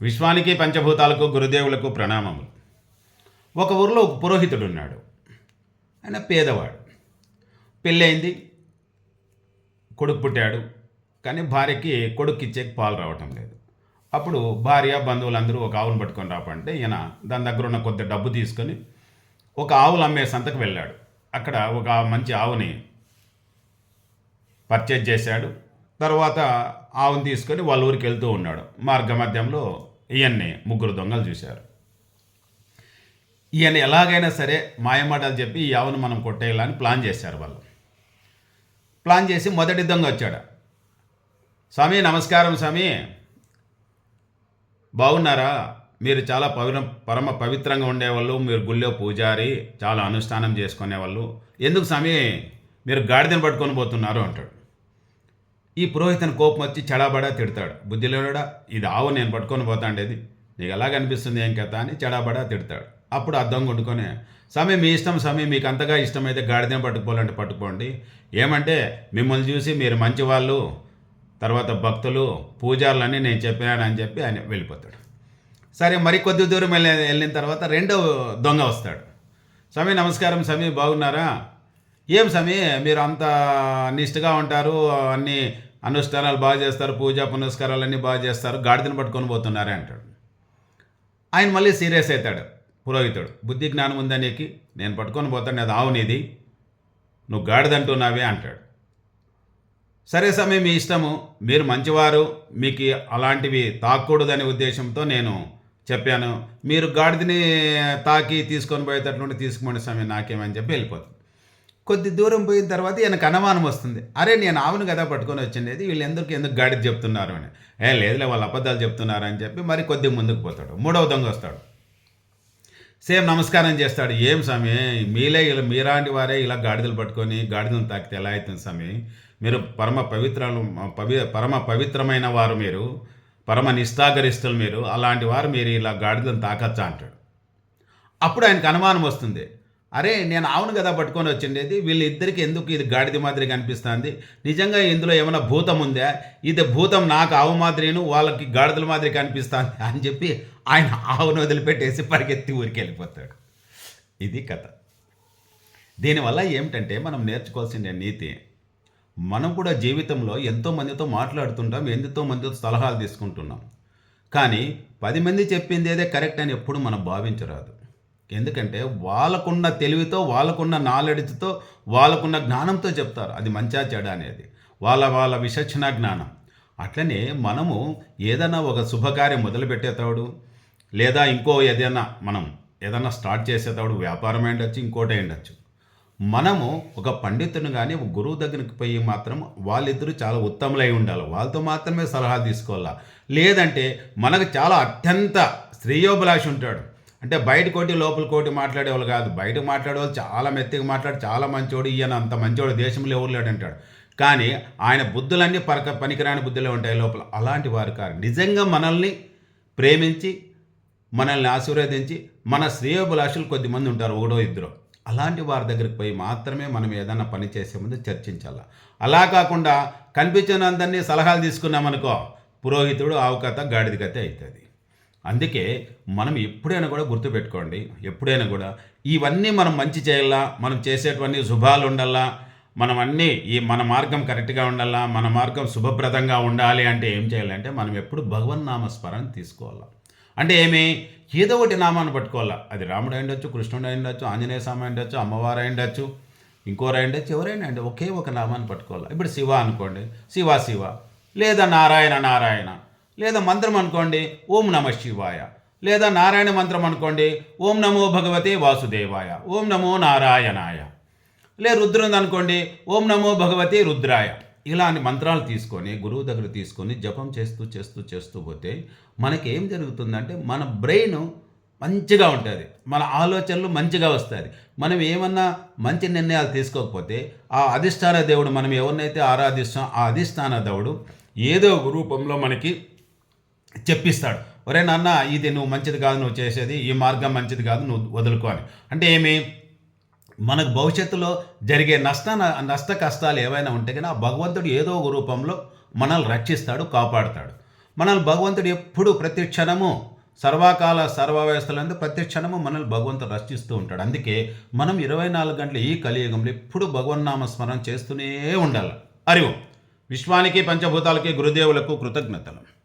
విశ్వానికి పంచభూతాలకు గురుదేవులకు ప్రణామములు. ఒక ఊరిలో ఒక పురోహితుడు ఉన్నాడు ఆయన పేదవాడు. పెళ్ళైంది. కొడుకు పుట్టాడు. కానీ భార్యకి కొడుకు ఇచ్చే పాలు రావటం లేదు. అప్పుడు భార్య బంధువులందరూ ఒక ఆవును పట్టుకొని రాపంటే ఈయన దాని దగ్గర ఉన్న కొద్ది డబ్బు తీసుకొని ఒక ఆవులు అమ్మే సంతకు వెళ్ళాడు. అక్కడ ఒక మంచి ఆవుని పర్చేజ్ చేశాడు. తర్వాత ఆవును తీసుకొని వాళ్ళ ఊరికి వెళ్తూ ఉన్నాడు. మార్గ మధ్యంలో ఈయన్ని ముగ్గురు దొంగలు చూశారు. ఈయన ఎలాగైనా సరే మాయమాటలు చెప్పి ఈ ఆవును మనం కొట్టేయాలని ప్లాన్ చేశారు వాళ్ళు. ప్లాన్ చేసి మొదటి దొంగ వచ్చాడు. స్వామి నమస్కారం స్వామి. బాగున్నారా? మీరు చాలా పవిత్ర పరమ పవిత్రంగా ఉండేవాళ్ళు. మీరు గుళ్ళో పూజారి చాలా అనుష్ఠానం చేసుకునేవాళ్ళు. ఎందుకు స్వామి? మీరు గాడిదని పట్టుకొని పోతున్నారు అంటాడు. ఈ పురోహితుని కోపం వచ్చి చెడాబడా తిడతాడు. బుద్ధిలేడా ఇది ఆవు నేను పట్టుకొని పోతాండేది నీకు ఎలా కనిపిస్తుంది ఏం కథ అని చెడాబడా తిడతాడు. అప్పుడు ఆ దొంగ వండుకొని స్వామి మీ ఇష్టం స్వామి మీకు అంతగా ఇష్టమైతే గాడిదం పట్టుకోవాలంటే పట్టుకోండి ఏమంటే మిమ్మల్ని చూసి మీరు మంచివాళ్ళు తర్వాత భక్తులు పూజారులన్నీ నేను చెప్పానని చెప్పి ఆయన వెళ్ళిపోతాడు. సరే మరి కొద్ది దూరం వెళ్ళి వెళ్ళిన తర్వాత రెండో దొంగ వస్తాడు. స్వామి నమస్కారం స్వామి బాగున్నారా? ఏం స్వామి మీరు అంత నిష్ఠగా ఉంటారు అన్నీ అనుష్ఠానాలు బాగా చేస్తారు పూజా పునస్కారాలు అన్నీ బాగా చేస్తారు గాడిదను పట్టుకొని పోతున్నారే అంటాడు. ఆయన మళ్ళీ సీరియస్ అవుతాడు పురోహితుడు. బుద్ధి జ్ఞానం ఉందా నేను పట్టుకొని పోతాను అది ఆవునిది నువ్వు నువ్వు గాడిదంటున్నావే అంటాడు. సరే సమయం మీ ఇష్టము. మీరు మంచివారు మీకు అలాంటివి తాకూడదనే ఉద్దేశంతో నేను చెప్పాను. మీరు గాడిదని తాకి తీసుకొని పోయేటటువంటి తీసుకోండి సమయం నాకేమని చెప్పి వెళ్ళిపోతుంది. కొద్ది దూరం పోయిన తర్వాత ఈయనకు అనుమానం వస్తుంది. అరే నేను ఆవును కదా పట్టుకొని వచ్చిండేది? వీళ్ళు ఎందుకు ఎందుకు గాడిద చెప్తున్నారు అని. ఏ లేదులే వాళ్ళు అబద్ధాలు చెప్తున్నారు అని చెప్పి మరి కొద్ది ముందుకు పోతాడు. మూడవ దొంగ వస్తాడు. సేమ్ నమస్కారం చేస్తాడు. ఏం స్వామి మీలే ఇలా మీలాంటి వారే ఇలా గాడిదలు పట్టుకొని గాడిదలు తాకితే ఎలా అవుతుంది స్వామి? మీరు పరమ పవిత్రాలు పవి పరమ పవిత్రమైన వారు మీరు పరమ నిష్ఠాగరిస్తులు మీరు అలాంటి వారు మీరు ఇలా గాడిదలను తాకచ్చా? అంటాడు. అప్పుడు ఆయనకు అనుమానం వస్తుంది. అరే నేను ఆవును కదా పట్టుకొని వచ్చిండేది. వీళ్ళిద్దరికి ఎందుకు ఇది గాడిద మాదిరి కనిపిస్తుంది నిజంగా ఇందులో ఏమైనా భూతం ఉందా? ఇది భూతం నాకు ఆవు మాదిరిను వాళ్ళకి గాడిదల మాదిరి కనిపిస్తుంది అని చెప్పి ఆయన ఆవును వదిలిపెట్టేసి పరిగెత్తి ఊరికి వెళ్ళిపోతాడు. ఇది కథ. దీనివల్ల ఏమిటంటే మనం నేర్చుకోవాల్సిన నీతి. మనం కూడా జీవితంలో ఎంతో మందితో మాట్లాడుతుంటాం ఎంతో మందితో సలహాలు తీసుకుంటున్నాం. కానీ పది మంది చెప్పింది ఏదే కరెక్ట్ అని ఎప్పుడు మనం భావించరాదు. ఎందుకంటే వాళ్ళకున్న తెలివితో వాళ్ళకున్న నాలెడ్జ్తో వాళ్ళకున్న జ్ఞానంతో చెప్తారు. అది మంచా చెడ అనేది. వాళ్ళ వాళ్ళ విచక్షణ జ్ఞానం. అట్లనే మనము ఏదైనా ఒక శుభకార్యం మొదలుపెట్టేతాడు లేదా ఇంకో ఏదైనా మనం ఏదైనా స్టార్ట్ చేసేటప్పుడు వ్యాపారం అయ్యొచ్చు ఇంకోటి అయ్యొచ్చు మనము ఒక పండితుని కానీ ఒక గురువు దగ్గరికి పోయి మాత్రం వాళ్ళిద్దరూ చాలా ఉత్తములై ఉండాలి. వాళ్ళతో మాత్రమే సలహా తీసుకోవాలా? లేదంటే మనకు చాలా అత్యంత శ్రేయోభిలాషి ఉంటాడు అంటే బయట కోటి లోపల కోటి మాట్లాడేవాళ్ళు కాదు. బయట మాట్లాడేవాళ్ళు చాలా మెత్తగా మాట్లాడి చాలా మంచోడు ఈయన అంత మంచోడు దేశంలో ఎవరు లేడంటాడు. కానీ ఆయన బుద్ధులన్నీ పరక పనికిరాని బుద్ధులే ఉంటాయి లోపల. అలాంటి వారు కాదు. నిజంగా మనల్ని ప్రేమించి మనల్ని ఆశీర్వదించి మన శ్రేయోభిలాషులు కొద్దిమంది ఉంటారు ఒకడో ఇద్దరు. అలాంటి వారి దగ్గరికి పోయి మాత్రమే మనం ఏదైనా పని చేసే ముందు చర్చించాల? అలా కాకుండా కనిపించినందరినీ సలహాలు తీసుకున్నామనుకో పురోహితుడు ఆవు కథ గాడిద కథ అవుతుంది అందుకే మనం ఎప్పుడైనా కూడా గుర్తుపెట్టుకోండి ఎప్పుడైనా కూడా ఇవన్నీ మనం మంచి చేయాలా మనం చేసేటువంటి శుభాలు ఉండాలా మనం అన్నీ ఈ మన మార్గం కరెక్ట్గా ఉండాలా మన మార్గం శుభప్రదంగా ఉండాలి అంటే ఏం చేయాలంటే మనం ఎప్పుడు భగవన్నామ స్మరణ తీసుకోవాలా. అంటే ఏమి? ఏదో ఒకటి నామాన్ని పట్టుకోవాలా. అది రాముడు అయిండొచ్చు కృష్ణుడు అయిండొచ్చు ఆంజనేయ స్వామి అయిండొచ్చు అమ్మవారు అయిండొచ్చు ఇంకోరు అయి ఎవరైనా అండి ఒకే ఒక నామాన్ని పట్టుకోవాలి. ఇప్పుడు శివ అనుకోండి శివ శివ లేదా నారాయణ నారాయణ లేదా మంత్రం అనుకోండి ఓం నమ శివాయ. లేదా నారాయణ మంత్రం అనుకోండి ఓం నమో భగవతే వాసుదేవాయ ఓం నమో నారాయణాయ. లే రుద్రం అనుకోండి ఓం నమో భగవతే రుద్రాయ. ఇలాంటి మంత్రాలు తీసుకొని గురువు దగ్గర తీసుకొని జపం చేస్తూ చేస్తూ చేస్తూ పోతే మనకి ఏం జరుగుతుందంటే మన బ్రెయిన్ మంచిగా ఉంటుంది. మన ఆలోచనలు మంచిగా వస్తుంది మనం ఏమన్నా మంచి నిర్ణయాలు తీసుకోకపోతే ఆ అధిష్టాన దేవుడు మనం ఎవరినైతే ఆరాధిస్తాం ఆ అధిష్టాన దేవుడు ఏదో ఒక రూపంలో మనకి చెప్పిస్తాడు. ఒరే నాన్న ఇది నువ్వు మంచిది కాదు నువ్వు చేసేది ఈ మార్గం మంచిది కాదు నువ్వు వదులుకో అని. అంటే ఏమి? మనకు భవిష్యత్తులో జరిగే నష్ట నష్ట కష్టాలు ఏవైనా ఉంటే కానీ ఆ భగవంతుడు ఏదో ఒక రూపంలో మనల్ని రక్షిస్తాడు కాపాడుతాడు. మనల్ని భగవంతుడు ఎప్పుడు ప్రతి క్షణము సర్వకాల సర్వవ్యవస్థలందు ప్రతి క్షణము మనల్ని భగవంతుడు రక్షిస్తూ ఉంటాడు. అందుకే మనం ఇరవై నాలుగు గంటలు ఈ కలియుగంలో ఎప్పుడు భగవన్నామ స్మరణ చేస్తూనే ఉండాలి. అరివు విశ్వానికి పంచభూతాలకి గురుదేవులకు కృతజ్ఞతలు.